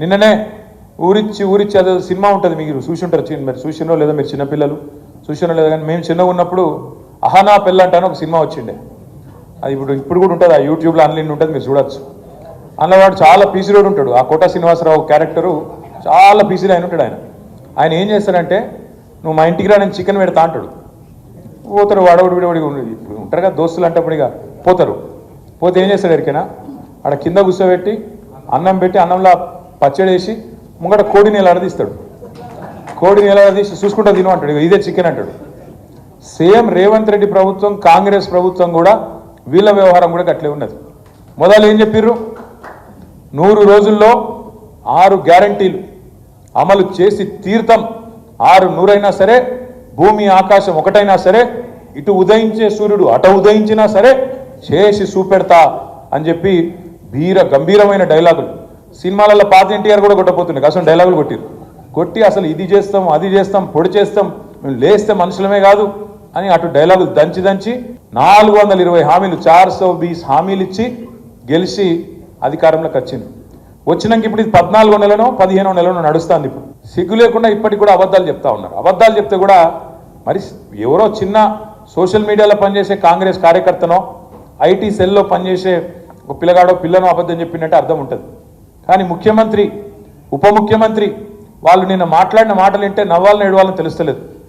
నిన్ననే ఊరిచ్చి ఊరిచ్చి అదే సినిమా ఉంటుంది మీరు చూసి ఉంటారు చిన్న- మీరు చూసినో లేదో మీరు చిన్నపిల్లలు చూసినో లేదో కానీ మేము చిన్నగా ఉన్నప్పుడు అహానా పిల్ల అంటాను ఒక సినిమా వచ్చిండే. అది ఇప్పుడు ఇప్పుడు కూడా ఉంటుంది ఆ యూట్యూబ్లో అన్లైన్ ఉంటుంది మీరు చూడొచ్చు. అందులో వాడు చాలా పీసిరోడు ఉంటాడు. ఆ కోట శ్రీనివాసరావు క్యారెక్టరు చాలా పీసీలో ఆయన ఉంటాడు ఆయన. ఆయన ఏం చేస్తాడంటే నువ్వు మా ఇంటికి రా నేను చికెన్ పెడతా అంటాడు. పోతారు వాడవడి విడవడి ఇప్పుడు ఉంటారు కదా దోస్తులు అంటే ఇక పోతారు. పోతే ఏం చేస్తాడు ఎరికైనా? ఆడ కింద కూర్చోబెట్టి అన్నం పెట్టి అన్నంలో పచ్చడి వేసి ముంగట కోడిని ఎలాడదీస్తాడు కోడిని ఎలాడదీసి చూసుకుంటా తిను అంటాడు. ఇదే చికెన్ అంటాడు. సేమ్ రేవంత్ రెడ్డి ప్రభుత్వం కాంగ్రెస్ ప్రభుత్వం కూడా వీళ్ళ వ్యవహారం కూడా గట్లే ఉన్నది. మొదలు ఏం చెప్పిర్రు? నూరు రోజుల్లో ఆరు గ్యారంటీలు అమలు చేసి తీర్థం. ఆరు నూరైనా సరే భూమి ఆకాశం ఒకటైనా సరే ఇటు ఉదయించే సూర్యుడు అటు ఉదయించినా సరే చేసి చూపెడతా అని చెప్పి వీర గంభీరమైన డైలాగులు. సినిమాలలో పాత ఎన్టీఆర్ కూడా కొట్టపోతున్నాయి అసలు డైలాగులు కొట్టిరు. కొట్టి అసలు ఇది చేస్తాం అది చేస్తాం పొడి చేస్తాం మేము లేస్తే మనుషులమే కాదు అని అటు డైలాగులు దంచి దంచి నాలుగు వందల ఇరవై హామీలు చార్ సో బీస్ హామీలు ఇచ్చి గెలిచి అధికారంలోకి వచ్చింది. వచ్చినాక ఇప్పుడు ఇది పద్నాలుగో నెలనో పదిహేనో నెలనో నడుస్తుంది ఇప్పుడు. సిగ్గు లేకుండా ఇప్పటికి కూడా అబద్ధాలు చెప్తా ఉన్నారు. అబద్ధాలు చెప్తే కూడా మరి ఎవరో చిన్న సోషల్ మీడియాలో పనిచేసే కాంగ్రెస్ కార్యకర్తనో ఐటీ సెల్లో పనిచేసే ఒక పిల్లగాడో పిల్లనో అబద్ధం చెప్పినట్టు అర్థం ఉంటుంది. కానీ ముఖ్యమంత్రి ఉప ముఖ్యమంత్రి వాళ్ళు నిన్న మాట్లాడిన మాటలు వింటే నవ్వాలని ఏడవాలని తెలుస్తలేదు.